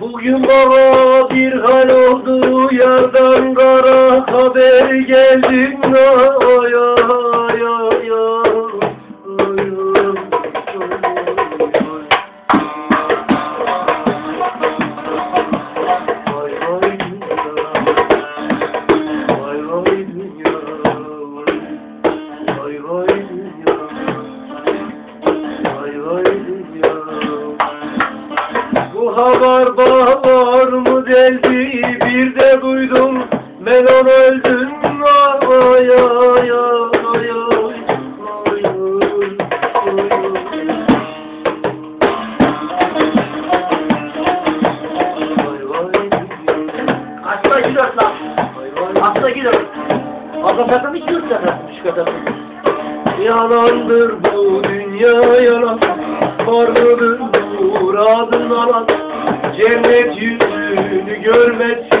Bugün bana bir hal oldu. Haber bağlar mı deldi bir de duydum ben onu öldüm ay ay ay ay Asla gidiyor lan. Asla gidiyor. Asla sakın hiç yok zaten. Şu kadar. Yalandır bu dünya yalan Var mıdır muradın alan Cennet yüzünü görmek